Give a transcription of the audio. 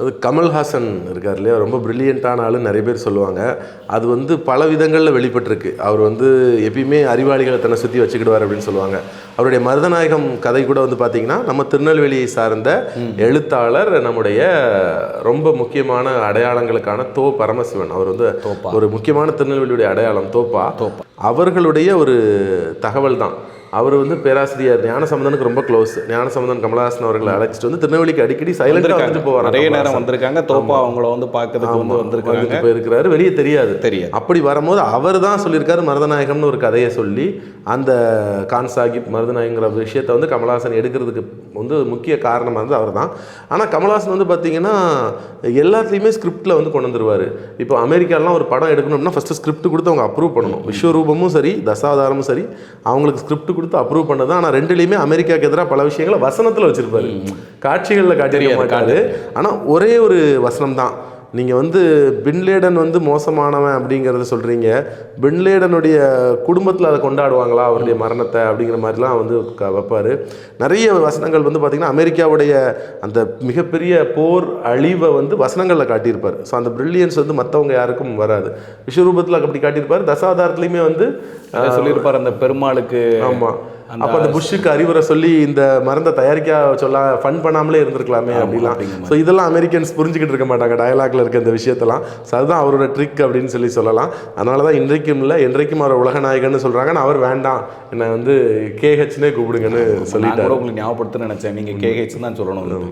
அது கமல்ஹாசன் இருக்கார் இல்லையா? ரொம்ப பிரில்லியண்ட்டான ஆளு நிறைய பேர் சொல்லுவாங்க. அது வந்து பல விதங்களில் வெளிப்பட்டிருக்கு. அவர் வந்து எப்பயுமே அறிவாளிகளை தன்னை சுற்றி வச்சுக்கிடுவார் அப்படின்னு சொல்லுவாங்க. அவருடைய மருதநாயகம் கதை கூட வந்து பார்த்தீங்கன்னா நம்ம திருநெல்வேலியை சார்ந்த எழுத்தாளர் நம்முடைய ரொம்ப முக்கியமான அடையாளங்களுக்கான தோ பரமசிவன். அவர் வந்து ஒரு முக்கியமான திருநெல்வேலியுடைய அடையாளம் தோப்பா. அவர்களுடைய ஒரு தகவல் தான் அவர் வந்து பேராசிரியர் ஞானசம்பந்தனுக்கு ரொம்ப க்ளோஸ் ஞானசம்பந்தன் கமலஹாசன் அவர்களை அழைச்சிட்டு வந்து திருநெல்வேலிக்கு அடிக்கடி சைலண்டாக வந்துட்டு போவார் நிறைய நேரம் வந்திருக்காங்க. தோப்பா அவங்கள வந்து பார்க்கறதுக்கு வந்து வந்திருக்காங்க. போயிருக்கிறாரு. வெளியே தெரியாது. தெரியாது. அப்படி வரும்போது அவர் தான் சொல்லியிருக்காரு மருதநாயகம்னு ஒரு கதையை சொல்லி அந்த கான் சாஹிப் மருதநாயகங்கிற விஷயத்தை வந்து கமலஹாசன் எடுக்கிறதுக்கு வந்து முக்கிய காரணமாக இருந்தது அவர் தான். ஆனால் கமலஹாசன் வந்து பார்த்தீங்கன்னா எல்லாத்துலேயுமே ஸ்கிரிப்டில் வந்து கொண்டு வந்துருவார். இப்போ அமெரிக்காலாம் ஒரு படம் எடுக்கணும்னா ஃபஸ்ட்டு ஸ்கிரிப்ட் கொடுத்து அவங்க அப்ரூவ் பண்ணணும். விஸ்வரூபமும் சரி தசாவதாரமும் சரி அவங்களுக்கு ஸ்கிரிப்ட் கொடுத்து அப்ரூவ் பண்ணது ஆனால் ரெண்டுலேயுமே அமெரிக்காவுக்கு எதிராக பல விஷயங்களை வசனத்தில் வச்சிருப்பாரு. காட்சிகளில் காட்டியிருக்க மாட்டாரு. ஆனால் ஒரே ஒரு வசனம் தான். நீங்கள் வந்து பின்லேடன் வந்து மோசமானவன் அப்படிங்கிறத சொல்கிறீங்க பின்லேடனுடைய குடும்பத்தில் அதை கொண்டாடுவாங்களா? அவருடைய மரணத்தை அப்படிங்கிற மாதிரிலாம் வந்து க- வைப்பாரு. நிறைய வசனங்கள் வந்து பார்த்திங்கன்னா அமெரிக்காவுடைய அந்த மிகப்பெரிய போர் அழிவை வந்து வசனங்களில் காட்டியிருப்பார். ஸோ அந்த பிரில்லியன்ஸ் வந்து மற்றவங்க யாருக்கும் வராது. விஸ்வரூபத்தில் அப்படி காட்டியிருப்பார். தசாவதாரத்துலேயுமே வந்து சொல்லியிருப்பார் அந்த பெருமாளுக்கு. ஆமாம் அப்போ அந்த புஷ்ஷுக்கு அறிவுரை சொல்லி இந்த மருந்தை தயாரிக்க சொல்ல ஃபன் பண்ணாமலே இருந்திருக்கலாமே அப்படிலாம். ஸோ இதெல்லாம் அமெரிக்கன்ஸ் புரிஞ்சுக்கிட்டு இருக்க மாட்டாங்க டயலாக்ல இருக்க இந்த விஷயத்தெல்லாம். ஸோ அதுதான் அவரோட ட்ரிக் அப்படின்னு சொல்லி சொல்லலாம். அதனால தான் இன்றைக்கும் இல்லை என்றைக்கும் அவர் உலக நாயகன்னு சொல்கிறாங்க ஆனால் அவர் வேண்டாம். என்னை வந்து கேஹெச்னே கூப்பிடுங்கன்னு கூட உங்களுக்கு ஞாபகப்படுத்த நினைச்சேன். நீங்க கேஹெச் தான் சொல்லணும்